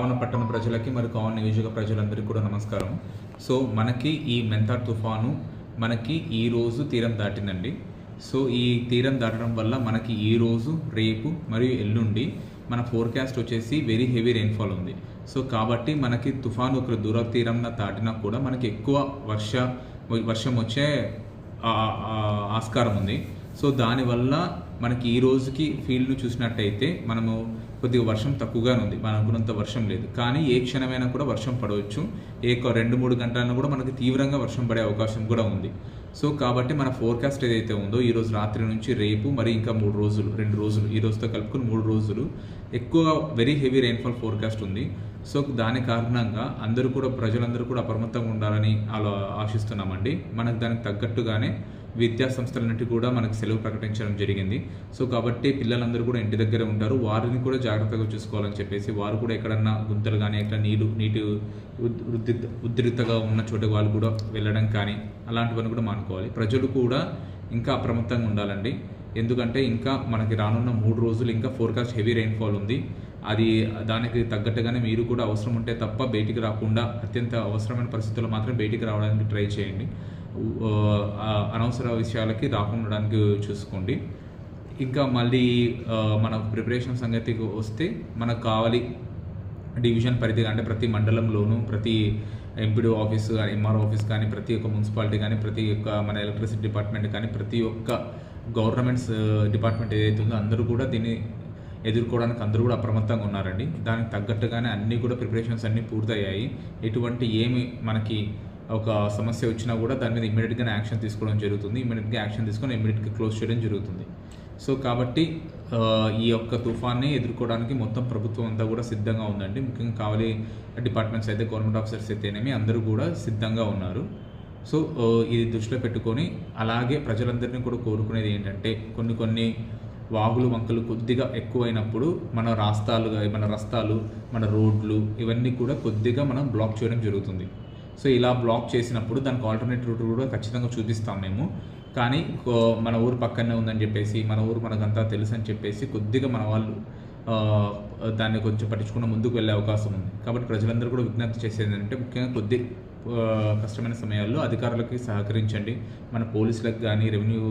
కావన పట్టణ ప్రజలకి మరి కావన నియోజక ప్రజలందరికీ కూడా నమస్కారం. సో మనకి ఈ మెంతార్ తుఫాను మనకి ఈ రోజు తీరం దాటిందండి. సో ఈ తీరం దాటడం వల్ల మనకి ఈ రోజు రేపు మరియు ఎల్లుండి మన ఫోర్కాస్ట్ వచ్చేసి వెరీ హెవీ రెయిన్ఫాల్ ఉంది. సో కాబట్టి మనకి తుఫాను ఒక దూర తీరంన దాటినా కూడా మనకి ఎక్కువ వర్ష వర్షం వచ్చే ఆస్కారం ఉంది. సో దానివల్ల మనకి ఈ రోజుకి ఫీల్డ్ను చూసినట్టయితే మనము కొద్దిగా వర్షం తక్కువగానే ఉంది. మనం అనుకున్నంత వర్షం లేదు. కానీ ఏ క్షణమైనా కూడా వర్షం పడవచ్చు. ఏ రెండు మూడు గంటలను కూడా మనకి తీవ్రంగా వర్షం పడే అవకాశం కూడా ఉంది. సో కాబట్టి మన ఫోర్కాస్ట్ ఏదైతే ఉందో ఈ రోజు రాత్రి నుంచి రేపు మరి ఇంకా మూడు రోజులు రెండు రోజులు ఈ రోజుతో కలుపుకుని మూడు రోజులు ఎక్కువ వెరీ హెవీ రెయిన్ఫాల్ ఫోర్కాస్ట్ ఉంది. సో దాని కారణంగా అందరూ కూడా ప్రజలందరూ కూడా అప్రమత్తంగా ఉండాలని అలా ఆశిస్తున్నామండి. మనకు దానికి తగ్గట్టుగానే విద్యా సంస్థలన్నిటి కూడా మనకు సెలవు ప్రకటించడం జరిగింది. సో కాబట్టి పిల్లలందరూ కూడా ఇంటి దగ్గర ఉంటారు. వారిని కూడా జాగ్రత్తగా చూసుకోవాలని చెప్పేసి వారు కూడా ఎక్కడన్నా గుంతలు కానీ ఎక్కడ నీరు నీటి ఉద్- ఉద్రిక్తగా ఉన్న చోట వాళ్ళు కూడా వెళ్ళడం కానీ అలాంటివన్నీ కూడా మానుకోవాలి. ప్రజలు కూడా ఇంకా అప్రమత్తంగా ఉండాలండి. ఎందుకంటే ఇంకా మనకి రానున్న మూడు రోజులు ఇంకా ఫోర్కాస్ట్ హెవీ రెయిన్ఫాల్ ఉంది. అది దానికి తగ్గట్టుగానే మీరు కూడా అవసరం ఉంటే తప్ప బయటికి రాకుండా అత్యంత అవసరమైన పరిస్థితుల్లో మాత్రం బయటికి రావడానికి ట్రై చేయండి. అనవసర విషయాలకి రాకుండడానికి చూసుకోండి. ఇంకా మళ్ళీ మన ప్రిపరేషన్ సంగతికి వస్తే మనకు కావాలి డివిజన్ పరిధి అంటే ప్రతి మండలంలోనూ ప్రతి ఎంపీడీ ఆఫీస్ కానీ ఎంఆర్ఓ ఆఫీస్ కానీ ప్రతి ఒక్క మున్సిపాలిటీ కానీ ప్రతి ఒక్క మన ఎలక్ట్రిసిటీ డిపార్ట్మెంట్ కానీ ప్రతి ఒక్క గవర్నమెంట్స్ డిపార్ట్మెంట్ ఏదైతే ఉందో అందరూ కూడా దీన్ని ఎదుర్కోవడానికి అందరూ కూడా అప్రమత్తంగా ఉన్నారండి. దానికి తగ్గట్టుగానే అన్నీ కూడా ప్రిపరేషన్స్ అన్నీ పూర్తయ్యాయి. ఎటువంటి ఏమి మనకి ఒక సమస్య వచ్చినా కూడా దాని మీద ఇమ్మీడియట్గానే యాక్షన్ తీసుకోవడం జరుగుతుంది. ఇమ్మీడియట్గా యాక్షన్ తీసుకొని ఇమ్మీడియట్గా క్లోజ్ చేయడం జరుగుతుంది. సో కాబట్టి ఈ యొక్క తుఫాన్ని ఎదుర్కోవడానికి మొత్తం ప్రభుత్వం అంతా కూడా సిద్ధంగా ఉందండి. ముఖ్యంగా కావాలి డిపార్ట్మెంట్స్ అయితే గవర్నమెంట్ ఆఫీసర్స్ అయితేనేమి అందరూ కూడా సిద్ధంగా ఉన్నారు. సో ఇది దృష్టిలో పెట్టుకొని అలాగే ప్రజలందరినీ కూడా కోరుకునేది ఏంటంటే కొన్ని కొన్ని వాగులు వంకలు కొద్దిగా ఎక్కువైనప్పుడు మన రాస్తాలు మన రస్తాలు మన రోడ్లు ఇవన్నీ కూడా కొద్దిగా మనం బ్లాక్ చేయడం జరుగుతుంది. సో ఇలా బ్లాక్ చేసినప్పుడు దానికి ఆల్టర్నేట్ రూట్ కూడా ఖచ్చితంగా చూపిస్తాం మేము. కానీ మన ఊరు పక్కనే ఉందని చెప్పేసి మన ఊరు మనకంతా తెలుసు అని చెప్పేసి కొద్దిగా మన వాళ్ళు దాన్ని కొంచెం పట్టించుకున్న ముందుకు వెళ్ళే అవకాశం ఉంది. కాబట్టి ప్రజలందరూ కూడా విజ్ఞప్తి చేసేది ఏంటంటే ముఖ్యంగా కొద్ది కష్టమైన సమయాల్లో అధికారులకి సహకరించండి. మన పోలీసులకు కానీ రెవెన్యూ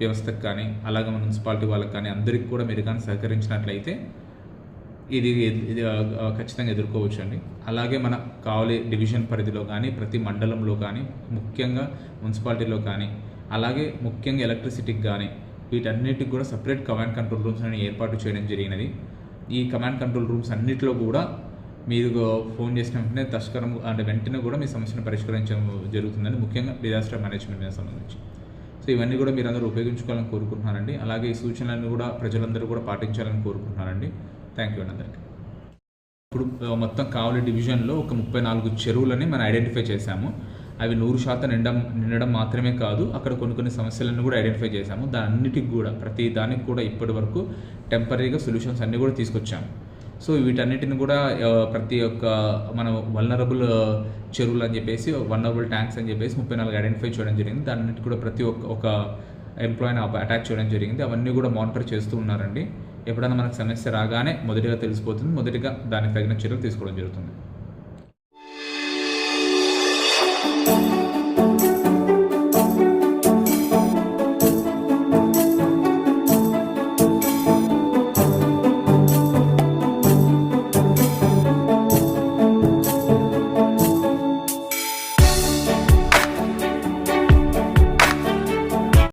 వ్యవస్థకు కానీ అలాగే మన మున్సిపాలిటీ వాళ్ళకి కానీ అందరికీ కూడా మీరు కానీ సహకరించినట్లయితే ఇది ఇది ఖచ్చితంగా ఎదుర్కోవచ్చు అండి అలాగే మన కావలి డివిజన్ పరిధిలో కానీ ప్రతి మండలంలో కానీ ముఖ్యంగా మున్సిపాలిటీలో కానీ అలాగే ముఖ్యంగా ఎలక్ట్రిసిటీకి కానీ వీటన్నిటికి కూడా సపరేట్ కమాండ్ కంట్రోల్ రూమ్స్ అని ఏర్పాటు చేయడం జరిగినది. ఈ కమాండ్ కంట్రోల్ రూమ్స్ అన్నిటిలో కూడా మీరు ఫోన్ చేసిన వెంటనే తస్కరం అంటే వెంటనే కూడా మీ సమస్యను పరిష్కరించడం జరుగుతుందని ముఖ్యంగా డిజాస్టర్ మేనేజ్మెంట్ సంబంధించి. సో ఇవన్నీ కూడా మీరు అందరూ ఉపయోగించుకోవాలని కోరుకుంటున్నారండి అలాగే ఈ సూచనలను కూడా ప్రజలందరూ కూడా పాటించాలని కోరుకుంటున్నారండి థ్యాంక్ యూ అండి అందరికీ. ఇప్పుడు మొత్తం కావలి డివిజన్లో ఒక ముప్పై నాలుగు చెరువులని మనం ఐడెంటిఫై చేశాము. అవి నూరు శాతం నిండం నిండడం మాత్రమే కాదు అక్కడ కొన్ని కొన్ని సమస్యలను కూడా ఐడెంటిఫై చేశాము. దాన్నిటికి కూడా ప్రతి దానికి కూడా ఇప్పటి వరకు టెంపరీగా సొల్యూషన్స్ అన్నీ కూడా తీసుకొచ్చాము. సో వీటన్నిటిని కూడా ప్రతి ఒక్క మనం వల్నరబుల్ చెరువులు అని చెప్పేసి వల్నరబుల్ ట్యాంక్స్ అని చెప్పేసి ముప్పై నాలుగు ఐడెంటిఫై చేయడం జరిగింది. దాన్నిటి కూడా ప్రతి ఒక్క ఒక ఎంప్లాయీని అటాచ్ చేయడం జరిగింది. అవన్నీ కూడా మానిటర్ చేస్తూ ఉన్నారండి. ఎప్పుడైనా మనకు సమస్య రాగానే మొదటిగా తెలిసిపోతుంది. మొదటిగా దానికి తగిన చర్యలు తీసుకోవడం జరుగుతుంది.